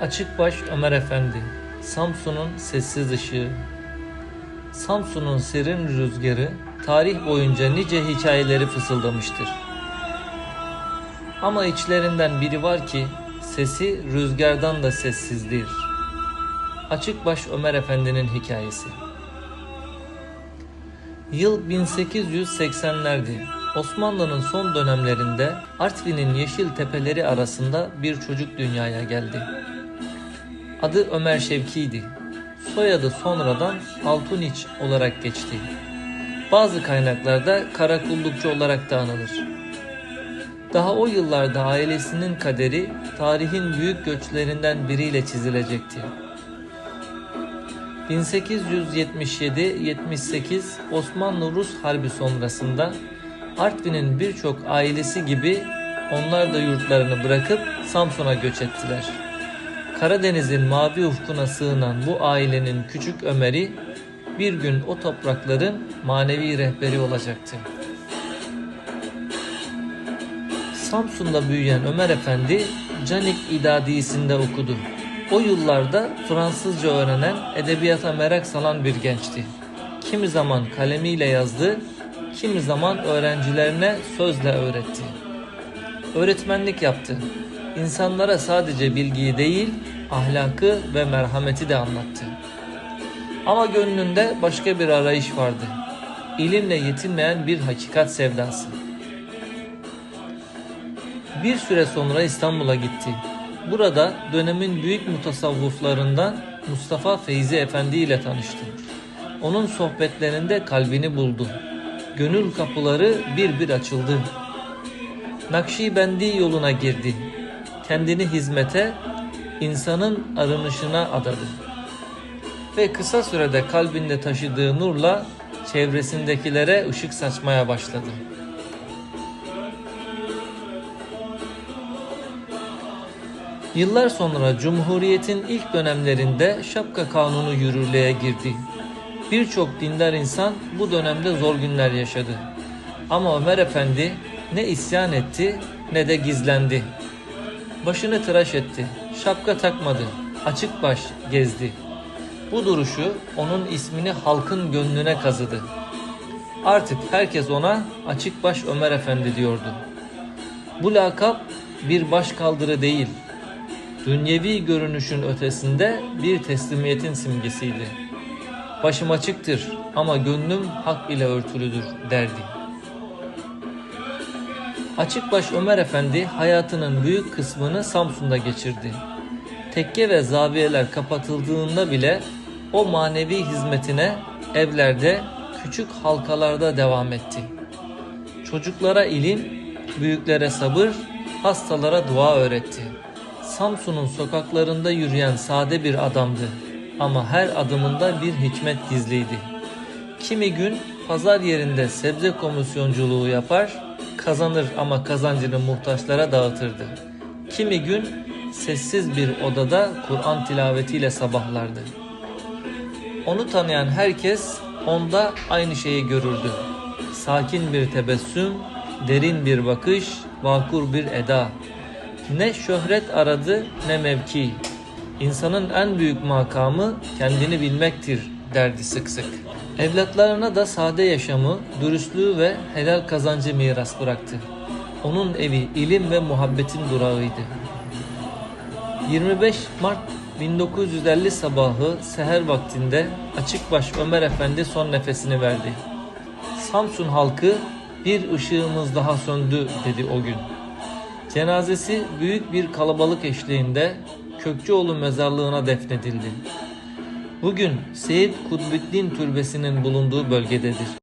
Açıkbaş Ömer Efendi, Samsun'un sessiz ışığı. Samsun'un serin rüzgarı tarih boyunca nice hikayeleri fısıldamıştır. Ama içlerinden biri var ki sesi rüzgardan da sessizdir. Açıkbaş Ömer Efendi'nin hikayesi. Yıl 1880'lerdi. Osmanlı'nın son dönemlerinde Artvin'in yeşil tepeleri arasında bir çocuk dünyaya geldi. Adı Ömer Şevki'ydi. Soyadı sonradan Altuniç olarak geçti. Bazı kaynaklarda Karakullukçu olarak da anılır. Daha o yıllarda ailesinin kaderi tarihin büyük göçlerinden biriyle çizilecekti. 1877-78 Osmanlı-Rus Harbi sonrasında Artvin'in birçok ailesi gibi onlar da yurtlarını bırakıp Samsun'a göç ettiler. Karadeniz'in mavi ufkuna sığınan bu ailenin küçük Ömer'i bir gün o toprakların manevi rehberi olacaktı. Samsun'da büyüyen Ömer Efendi Canik İdadisi'nde okudu. O yıllarda Fransızca öğrenen, edebiyata merak salan bir gençti. Kimi zaman kalemiyle yazdı, kimi zaman öğrencilerine sözle öğretti. Öğretmenlik yaptı. İnsanlara sadece bilgiyi değil, ahlakı ve merhameti de anlattı. Ama gönlünde başka bir arayış vardı. İlimle yetinmeyen bir hakikat sevdası. Bir süre sonra İstanbul'a gitti. Burada dönemin büyük mutasavvıflarından Mustafa Feyzi Efendi ile tanıştı. Onun sohbetlerinde kalbini buldu. Gönül kapıları bir bir açıldı. Nakşibendi yoluna girdi. Kendini hizmete, insanın arınışına adadı. Ve kısa sürede kalbinde taşıdığı nurla çevresindekilere ışık saçmaya başladı. Yıllar sonra Cumhuriyet'in ilk dönemlerinde şapka kanunu yürürlüğe girdi. Birçok dindar insan bu dönemde zor günler yaşadı. Ama Ömer Efendi ne isyan etti ne de gizlendi. Başını tıraş etti, şapka takmadı, açık baş gezdi. Bu duruşu onun ismini halkın gönlüne kazıdı. Artık herkes ona açık baş Ömer Efendi diyordu. Bu lakap bir baş kaldırı değil, dünyevi görünüşün ötesinde bir teslimiyetin simgesiydi. Başım açıktır ama gönlüm hak ile örtülüdür derdi. Açıkbaş Ömer Efendi hayatının büyük kısmını Samsun'da geçirdi. Tekke ve zaviyeler kapatıldığında bile o manevi hizmetine evlerde, küçük halkalarda devam etti. Çocuklara ilim, büyüklere sabır, hastalara dua öğretti. Samsun'un sokaklarında yürüyen sade bir adamdı ama her adımında bir hikmet gizliydi. Kimi gün pazar yerinde sebze komisyonculuğu yapar, kazanır ama kazancını muhtaçlara dağıtırdı. Kimi gün sessiz bir odada Kur'an tilavetiyle sabahlardı. Onu tanıyan herkes onda aynı şeyi görürdü. Sakin bir tebessüm, derin bir bakış, vakur bir eda. Ne şöhret aradı ne mevki. İnsanın en büyük makamı kendini bilmektir derdi sık sık. Evlatlarına da sade yaşamı, dürüstlüğü ve helal kazancı miras bıraktı. Onun evi ilim ve muhabbetin durağıydı. 25 Mart 1950 sabahı seher vaktinde Açıkbaş Ömer Efendi son nefesini verdi. Samsun halkı bir ışığımız daha söndü dedi o gün. Cenazesi büyük bir kalabalık eşliğinde Kökçüoğlu mezarlığına defnedildi. Bugün Seyit Kutbüddin Türbesi'nin bulunduğu bölgededir.